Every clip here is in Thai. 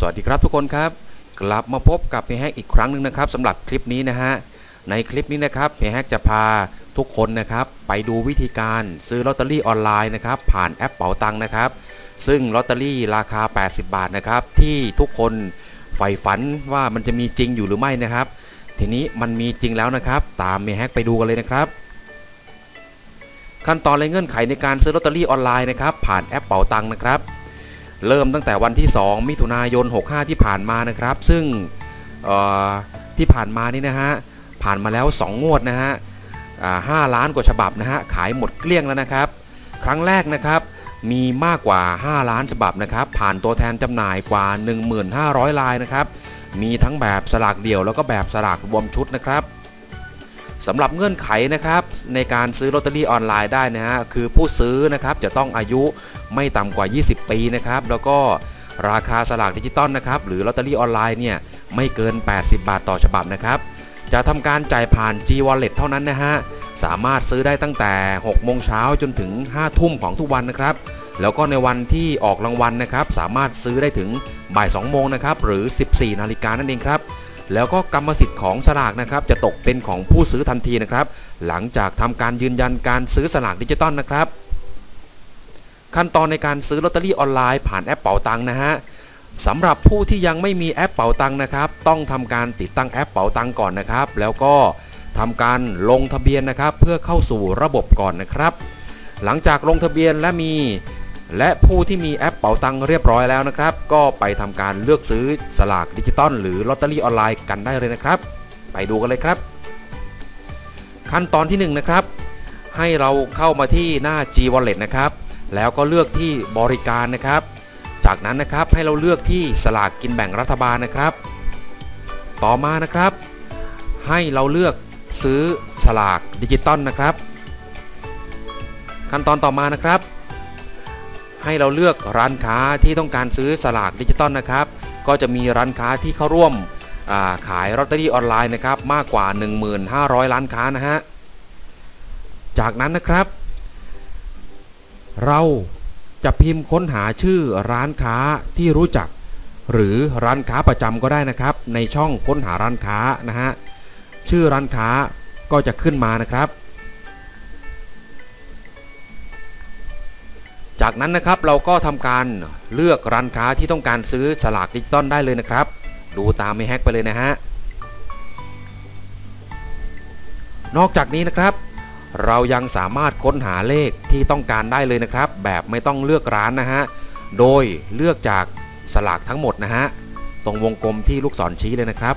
สวัสดีครับทุกคนครับ กลับมาพบกับเฮียแฮกอีกครั้งหนึ่งนะครับสำหรับคลิปนี้นะฮะในคลิปนี้นะครับเฮียแฮกจะพาทุกคนนะครับไปดูวิธีการซื้อลอตเตอรี่ออนไลน์นะครับผ่านแอปเป๋าตังค์นะครับ ซึ่งลอตเตอรี่ราคา 80 บาทนะครับที่ทุกคนใฝ่ฝันว่ามันจะมีจริงอยู่หรือไม่นะครับ ทีนี้มันมีจริงแล้วนะครับ ตามเฮียแฮกไปดูกันเลยนะครับขั้นตอนและเงื่อนไขในการซื้อลอตเตอรี่ออนไลน์นะครับผ่านแอปเป๋าตังค์นะครับ เริ่มตั้งแต่วันที่ 2 มิถุนายน 65 ที่ผ่านมานะครับ ซึ่งที่ผ่านมานี่นะฮะผ่านมาแล้ว 2 งวดนะฮะอ่าล้านกว่าฉบับนะฮะขายหมดเกลี้ยงแล้วนะครับ ครั้งแรกนะครับมีมากกว่า 5 ล้านฉบับนะครับผ่านตัวแทนจำหน่ายกว่า 1,500 ลายนะครับมีทั้งแบบสลากเดี่ยวแล้วก็แบบสลากรวมชุดนะครับ สำหรับเงื่อนไขนะครับในการซื้อลอตเตอรี่ออนไลน์ได้นะฮะคือผู้ซื้อนะครับจะต้องอายุไม่ต่ำกว่า 20 ปีนะครับแล้วก็ราคาสลากดิจิตอลนะครับหรือลอตเตอรี่ออนไลน์เนี่ยไม่เกิน 80 บาทต่อฉบับนะครับจะทำการจ่ายผ่าน G Wallet เท่านั้นนะฮะสามารถซื้อได้ตั้งแต่ 6 โมงเช้าจนถึง 5 ทุ่มของทุกวันนะครับ แล้วก็ในวันที่ออกรางวัลนะครับ สามารถซื้อได้ถึงบ่าย 2 โมงนะครับ หรือ 14 นาฬิกานั่นเองครับ แล้วก็กรรมสิทธิ์ของสลากนะครับจะตกเป็นของผู้ซื้อทันทีนะครับ หลังจากทำการยืนยันการซื้อสลากดิจิตอลนะครับ ขั้นตอนในการซื้อลอตเตอรี่ออนไลน์ผ่านแอปเป๋าตังนะฮะสำหรับผู้ที่ยังไม่มีแอปเป๋าตังนะครับ ต้องทำการติดตั้งแอปเป๋าตังก่อนนะครับ แล้วก็ทำการลงทะเบียนนะครับ เพื่อเข้าสู่ระบบก่อนนะครับ หลังจากลงทะเบียนและมี และผู้ที่มีแอปเป๋าตังเรียบร้อยแล้วนะครับ ก็ไปทำการเลือกซื้อสลากดิจิตอลหรือลอตเตอรี่ออนไลน์กันได้เลยนะครับ ไปดูกันเลยครับ ขั้นตอนที่1นงนะครับ ให้เราเข้ามาที่หน้า G Wallet นะครับ แล้วก็เลือกที่บริการนะครับ จากนั้นนะครับให้เราเลือกที่สลากกินแบ่งรัฐบาลนะครับ ต่อมานะครับ ให้เราเลือกซื้อสลากดิจิตอลนะครับ ขั้นตอนต่อมานะครับ ให้เราเลือกร้านค้าที่ต้องการซื้อสลากดิจิตอลนะครับ ก็จะมีร้านค้าที่เข้าร่วมาขายลอตเตอรี่ออนไลน์นะครับมากกว่า 1,500ร้านค้านะฮะ จากนั้นนะครับ เราจะพิมพ์ค้นหาชื่อร้านค้าที่รู้จัก หรือร้านค้าประจำก็ได้นะครับ ในช่องค้นหาร้านค้านะฮะชื่อร้านค้าก็จะขึ้นมานะครับ จากนั้นนะครับเราก็ทำการเลือกร้านค้าที่ต้องการซื้อสลากดิจิตอลได้เลยนะครับ ดูตามไม่แฮกไปเลยนะฮะนอกจากนี้นะครับ เรายังสามารถค้นหาเลขที่ต้องการได้เลยนะครับ แบบไม่ต้องเลือกร้านนะฮะโดยเลือกจากสลากทั้งหมดนะฮะตรงวงกลมที่ลูกศรชี้เลยนะครับ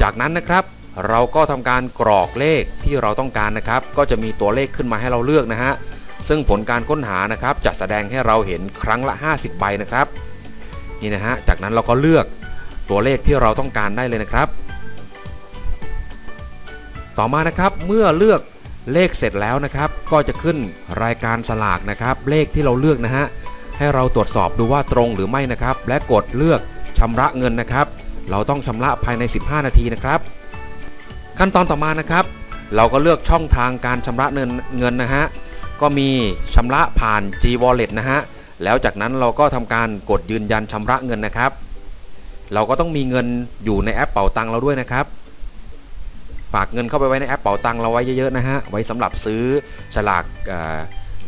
จากนั้นนะครับเราก็ทำการกรอกเลขที่เราต้องการนะครับ ก็จะมีตัวเลขขึ้นมาให้เราเลือกนะฮะ ซึ่งผลการค้นหานะครับจะแสดงให้เราเห็นครั้งละ 50 ใบนะครับนี่นะฮะจากนั้นเราก็เลือกตัวเลขที่เราต้องการได้เลยนะครับ ต่อมานะครับเมื่อเลือกเลขเสร็จแล้วนะครับ ก็จะขึ้นรายการสลากนะครับ เลขที่เราเลือกนะฮะให้เราตรวจสอบดูว่าตรงหรือไม่นะครับ และกดเลือกชำระเงินนะครับ เราต้องชำระภายใน 15 นาทีนะครับ ขั้นตอนต่อมานะครับ เราก็เลือกช่องทางการชำระเงินเงินนะฮะ ก็มีชำระผ่าน G Wallet นะฮะ แล้วจากนั้นเราก็ทำการกดยืนยันชำระเงินนะครับ เราก็ต้องมีเงินอยู่ในแอปเป๋าตังเราด้วยนะครับ ฝากเงินเข้าไปไว้ในแอปเป๋าตังเราไว้เยอะๆนะฮะ ไว้สำหรับซื้อฉลาก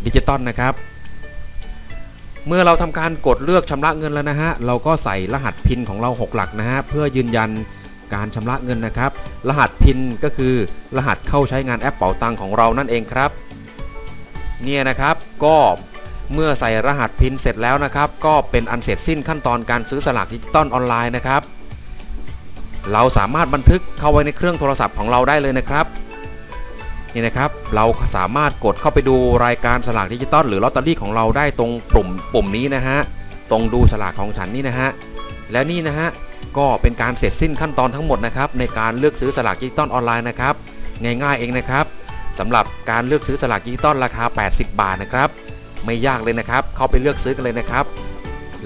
ดิจิตอลนะครับ เมื่อเราทำการกดเลือกชำระเงินแล้วนะฮะ เราก็ใส่รหัสพินของเรา 6 หลักนะฮะ เพื่อยืนยันการชำระเงินนะครับ รหัสพินก็คือรหัสเข้าใช้งานแอปเป๋าตังของเรานั่นเองครับ เนี่ยนะครับก็เมื่อใส่รหัสพินเสร็จแล้วนะครับ ก็เป็นอันเสร็จสิ้นขั้นตอนการซื้อสลากดิจิตอลออนไลน์นะครับ เราสามารถบันทึกเข้าไว้ในเครื่องโทรศัพท์ของเราได้เลยนะครับนี่นะครับ เราสามารถกดเข้าไปดูรายการสลากดิจิตอลหรือลอตเตอรี่ของเราได้ตรงปุ่มปุ่มนี้นะฮะตรงดูสลากของฉันนี่นะฮะและนี่นะฮะก็เป็นการเสร็จสิ้นขั้นตอนทั้งหมดนะครับในการเลือกซื้อสลากดิจิตอลออนไลน์นะครับง่ายๆเองนะครับ สำหรับการเลือกซื้อสลากดิจิตอลราคา 80 บาทนะครับ ไม่ยากเลยนะครับ เข้าไปเลือกซื้อกันเลยนะครับ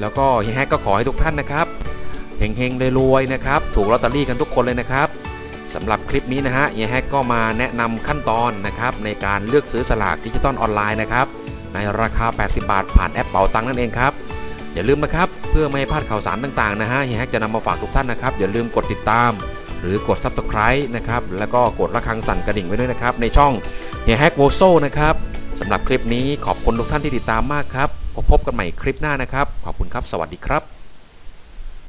แล้วก็เฮียแฮกก็ขอให้ทุกท่านนะครับเฮงๆรวยๆนะครับ ถูกลอตเตอรี่กันทุกคนเลยนะครับสำหรับคลิปนี้นะฮะเฮียแฮกก็มาแนะนำขั้นตอนนะครับในการเลือกซื้อสลากดิจิตอลออนไลน์นะครับในราคา 80 บาท ผ่านแอปเป๋าตังนั่นเองครับอย่าลืมนะครับ เพื่อไม่ให้พลาดข่าวสารต่างๆนะฮะเฮียแฮกจะนำมาฝากทุกท่านนะครับ อย่าลืมกดติดตาม หรือกด Subscribe นะครับ แล้วก็กดระฆังสั่นกระดิ่งไว้ด้วยนะครับ ในช่องเฮียแฮกโวโซนะครับสำหรับคลิปนี้ขอบคุณทุกท่านที่ติดตามมากครับพบกันใหม่คลิปหน้านะครับ ขอบคุณครับ สวัสดีครับ